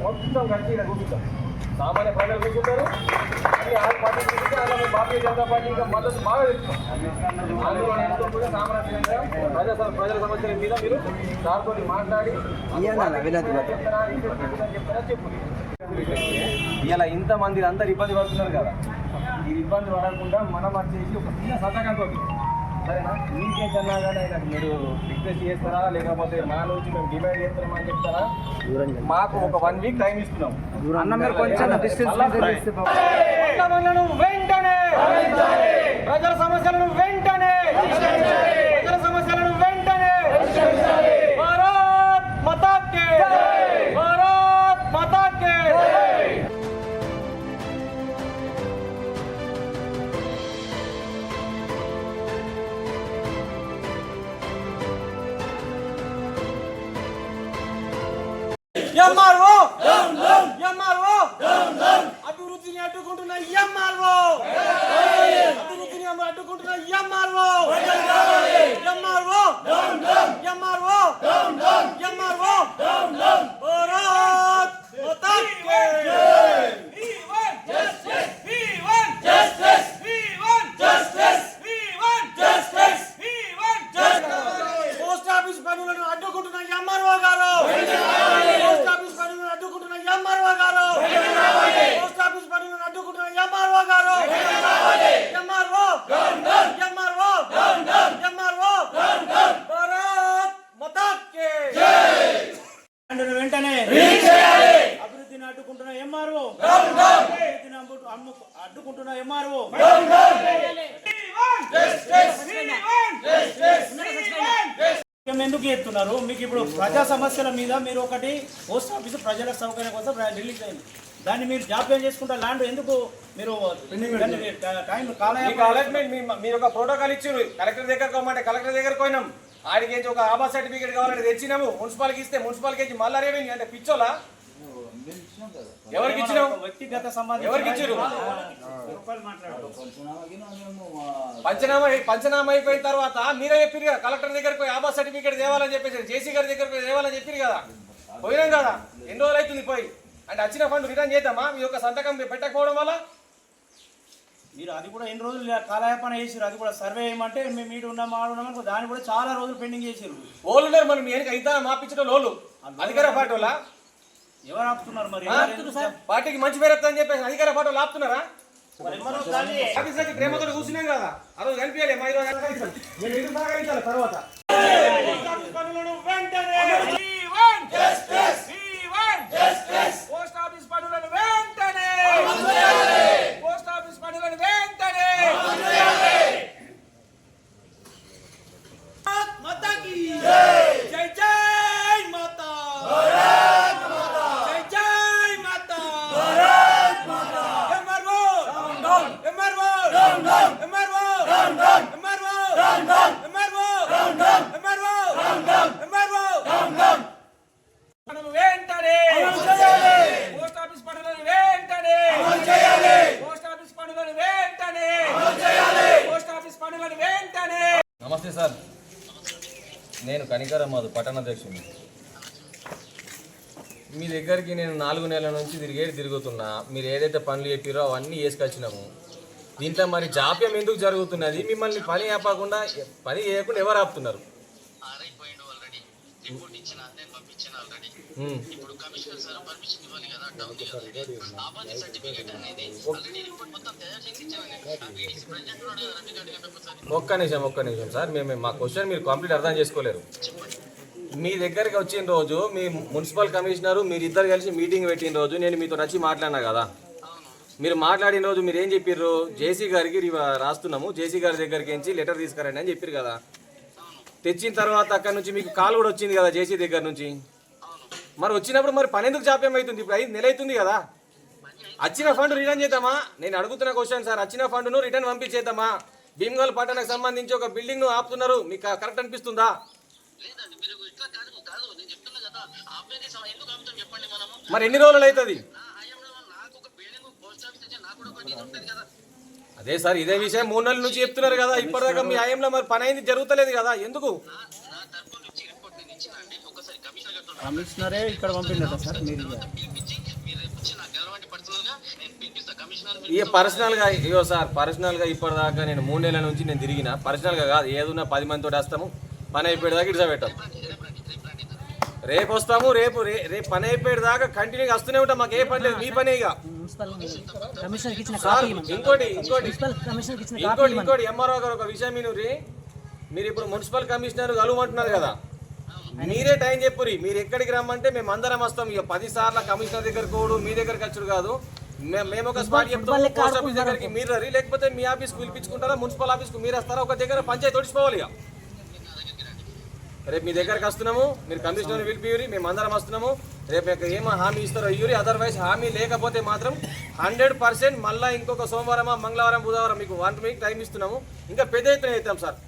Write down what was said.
మొత్తం కలిసి ఇక్కడ కూర్చుంటాం సామాన్య ప్రజలు కూర్చుంటారు అది ఆ పార్టీ భారతీయ జనతా పార్టీ ఇంకా మద్దతు బాగా ఇస్తాం అందులో ఎంతో కూడా సామరస్యంగా ప్రజా ప్రజల సమస్యల మీద మీరు దాంతో మాట్లాడి చెప్తారా చెప్పు ఇలా ఇంతమంది అందరు ఇబ్బంది పడుతున్నారు కదా. ఈ ఇబ్బంది పడకుండా మనం వచ్చేసి ఒక చిన్న సంతకంతో సరేనా కానీ ఆయనకు మీరు రిక్వెస్ట్ చేస్తారా? లేకపోతే మా నుంచి మేము డిమాండ్ చేస్తామని చెప్తారా? మాకు ఒక వన్ వీక్ టైం ఇస్తున్నాం. అన్న మీరు కొంచెం డిస్టెన్స్ వెంటనే ప్రజల సమస్యలను వెంటనే ఎంఆర్ఓ! ఎంఆర్ఓ! అభివృద్ధిని అడ్డుకుంటున్న ఎంఆర్ఓ అభివృద్ధిని అడ్డుకుంటున్న MRO MRO MRO MRO Bharat Mata కే పోస్ట్ ఆఫీస్ పనులను అడ్డుకుంటున్న ఎంఆర్ఓ గారు పోస్ట్ ఆఫీస్ పనులను అడ్డుకుంటున్న ఎంఆర్ఓ గారు పోస్ట్ ఆఫీస్ పనులను అడ్డుకుంటున్న ఎంఆర్ఓ గారు MRO MRO MRO Bharat Mata కే అంటున్న వెంటనే అభివృద్ధిని అడ్డుకుంటున్న ఎంఆర్ఓ అభివృద్ధిని అమ్ము- అమ్ము- అడ్డుకుంటున్న ఎంఆర్ఓ ఎందుకు ఎత్తున్నారు మీకు ఇప్పుడు ప్రజా సమస్యల మీద మీరు ఒకటి పోస్ట్ ఆఫీస్ ప్రజల సౌకర్యం కోసం రిలీజ్ అయింది. దాన్ని మీరు జాప్యం చేసుకుంటా ల్యాండ్ ఎందుకు మీరు టైం మీరు ఒక ప్రోటోకాల్ ఇచ్చారు కలెక్టర్ దగ్గరకు పోమంటే కలెక్టర్ దగ్గరకు పోయినాం. ఆడికి ఒక ఆభా సర్టిఫికేట్ కావాలంటే తెచ్చినాము. మున్సిపాలిటీ ఇస్తే మున్సిపాలిటీ మళ్ళీ రెవెన్యూ అంటే పిచ్చోలా ఎవరికి వ్యక్తిగత సంబంధం ఎవరికి? పంచనామా పంచనామా అయిపోయిన తర్వాత మీరే చెప్పారు కదా కలెక్టర్ దగ్గరికి పోయి ఆభా సర్టిఫికేట్ తేవాలని చెప్పేసి జేసీ గారి దగ్గర పోయి తేవాలని చెప్పారు కదా. పోయినాం కదా ఎన్ని రోజులు అవుతుంది పోయి? అంటే వచ్చిన ఫండ్ రిటర్న్ చేద్దామా? మీ యొక్క సంతకం పెట్టకపోవడం వల్ల? మీరు అది కూడా ఎన్ని రోజులు కాలయాపన చేసారు అది కూడా సర్వే చేయమంటే మేము మీడు ఉన్నాం ఆడు ఉన్నాం దాన్ని కూడా చాలా రోజులు పెండింగ్ చేసారు ఓళ్ళు ఉన్నారు మనం మీ వెనక ఇద్దాం మాపించడం లోళ్ళు అధికార పార్టీ వాళ్ళ? ఎవరు ఆపుతున్నారు మరి? పార్టీకి మంచి పేరు వస్తుందని చెప్పేసి అధికార వాళ్ళు ఆపుతున్నారా? మరి ఎవరు దాన్ని ఆఫీస్ దగ్గర ప్రేమతో కూర్చున్నాం కదా. ఆ రోజు కనిపించాలి మా ఈరోజు తర్వాత పనులను వెంటనే పోస్ట్ ఆఫీస్ పనులను వెంటనే పోస్ట్ ఆఫీస్ పనులను వెంటనే మాతాకి జై జై మాతా జై జై Mata MRO MRO MRO MRO MRO MRO MRO పనులు వెంటనే పోస్ట్ ఆఫీస్ పనులను వెంటనే పోస్ట్ ఆఫీస్ పనులను వెంటనే పోస్ట్ ఆఫీస్ పనులను వెంటనే నమస్తే సార్ నేను పట్టణాధ్యక్షుడు. మీ దగ్గరికి నేను నాలుగు నెలల నుంచి తిరిగేది తిరుగుతున్నా. మీరు ఏదైతే పనులు చెప్పారో అవన్నీ వేసుకొచ్చినాము. దీంట్లో మరి జాప్యం ఎందుకు జరుగుతున్నది? మిమ్మల్ని పని ఆపకుండా పని చేయకుండా ఎవరు ఆపుతున్నారు? ఆల్రెడీ రిపోర్ట్ ఇచ్చిన నేను పంపించిన ఆల్రెడీ ఉమ్. ఇప్పుడు కమిషనర్ సార్ పర్మిషన్ ఇవ్వాలి కదా డౌన్ చేయాలి ఆపాది సర్టిఫికేట్ అనేది ఆల్రెడీ రిపోర్ట్ మొత్తం తయారు చేసి ఇచ్చామని బీడీసీ ప్రెసిడెంట్ ఉన్నాడు కదా రెడ్డి గారి ఒకసారి. ఒక్క నిమిషం ఒక్క నిమిషం సార్. మేము మా క్వశ్చన్ మీరు కంప్లీట్ అర్థం చేసుకోలేరు. మీ దగ్గరికి వచ్చిన రోజు మీ మున్సిపల్ కమిషనరు మీరు ఇద్దరు కలిసి మీటింగ్ పెట్టిన రోజు నేను మీతో వచ్చి మాట్లాడినా కదా? మీరు మాట్లాడిన రోజు మీరు ఏం చెప్పారు జేసీ గారికి రాస్తున్నాము. జేసీ గారి దగ్గరికి నుంచి లెటర్ తీసుకురండి అని చెప్పారు కదా? తెచ్చిన తర్వాత అక్కడ నుంచి మీకు కాల్ కూడా వచ్చింది కదా జేసీ దగ్గర నుంచి? మరి వచ్చినప్పుడు మరి పని ఎందుకు జాప్యం అవుతుంది? ఇప్పుడు ఐదు నెల అవుతుంది కదా. వచ్చిన ఫండ్ రిటర్న్ చేద్దామా? నేను అడుగుతున్న క్వశ్చన్ సార్ వచ్చిన ఫండ్ను రిటర్న్ పంపించేద్దామా? భీమ్గల్ పట్టణకు సంబంధించి ఒక బిల్డింగ్ను ఆపుతున్నారు. మీకు కరెక్ట్ అనిపిస్తుందా? మరి ఎన్ని రోజులు అవుతుంది? అదే సార్ ఇదే విషయం మూడు నెలల నుంచి చెప్తున్నారు కదా ఇప్పటిదాకా మీ ఆయంలో మరి పని అయింది జరుగుతలేదు కదా ఎందుకు? కమిషనర్ ఇక్కడ పంపిండట సార్ మీరు పిలిపించి మీరు రేపు వచ్చి నాకు గెలవండి పర్సనల్గా నేను పిలిపిస్తా. కమిషనర్ ఇక పర్సనల్గా ఇగో సార్ పర్సనల్గా ఇప్పటిదాకా నేను మూడు నెలల నుంచి నేను తిరిగిన పర్సనల్గా కాదు ఏదున్నా పది మందితో వస్తాము పని అయిపోయేదాకా ఇడిసా పెట్టాం రేపు వస్తాము రేపు రే- రేపు పని అయిపోయేదాకా కంటిన్యూగా వస్తూనే ఉంటాం. మాకు ఏ పని లేదు మీ పనే ఇక. ఇంకోటి ఇంకోటి. ఇంకోటి. ఇంకోటి ఎంఆర్ఓ గారు ఒక విషయం మీరు మీరు ఇప్పుడు మున్సిపల్ కమిషనర్ కలవమంటున్నారు కదా. మీరే టైం చెప్పురి మీరు ఎక్కడికి రమ్మంటే మేము అందరం వస్తాం. ఇక పది సార్లు కమిషనర్ దగ్గరకు పోడు మీ దగ్గరికి వచ్చుడు కాదు. మేము ఒక స్పాట్ చెప్తాం పోస్ట్ ఆఫీస్ దగ్గరికి మీరు రండి లేకపోతే మీ ఆఫీస్కి పిలిపించుకుంటారా? మున్సిపల్ ఆఫీస్కి మీరు వస్తారా? ఒక దగ్గర పంచాయతీ తొడిచిపోవాలి ఇక. రేపు మీ దగ్గరకు వస్తున్నాము మీరు కమిషనర్ పిలిపిరి మేము అందరం వస్తున్నాము. రేపు ఏం హామీ ఇస్తారో ఇయ్యూరి అదర్వైజ్ హామీ లేకపోతే మాత్రం హండ్రెడ్ పర్సెంట్ మళ్ళీ ఇంకొక సోమవారం మంగళవారం బుధవారం మీకు వన్ వీక్ టైం ఇస్తున్నాము. ఇంకా పెద్ద ఎత్తున అవుతాం సార్